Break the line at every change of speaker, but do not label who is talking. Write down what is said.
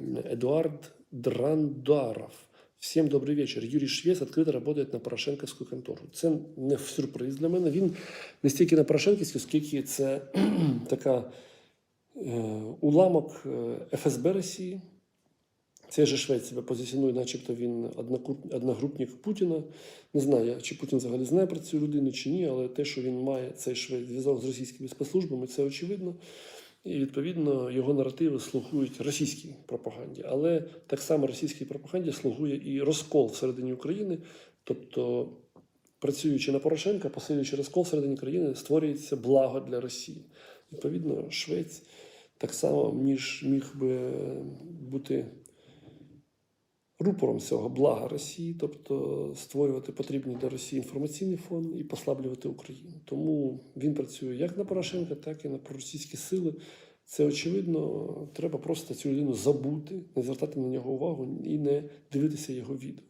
Эдуард Драндаров. Всім добрий вечір. Юрій Швець відкрито працює на Порошенківську контору. Це не сюрприз для мене. Він не стільки на Порошенківську, скільки це така е, уламок е, ФСБ Росії. Цей же Швець себе позиціонує, начебто він одногрупник Путіна. Не знаю, чи Путін взагалі знає про цю людину чи ні, але те, що він має цей швець зв'язок з російськими спецслужбами, це очевидно. І відповідно його наративи слугують російській пропаганді. Але так само російській пропаганді слугує і розкол всередині України. Тобто, працюючи на Порошенка, посилюючи розкол всередині країни, створюється благо для Росії. Відповідно, Швець так само між, міг би бути рупором цього блага Росії, тобто створювати потрібний для Росії інформаційний фон і послаблювати Україну. Тому він працює як на Порошенка, так і на проросійські сили. Це очевидно, треба просто цю людину забути, не звертати на нього увагу і не дивитися його відео.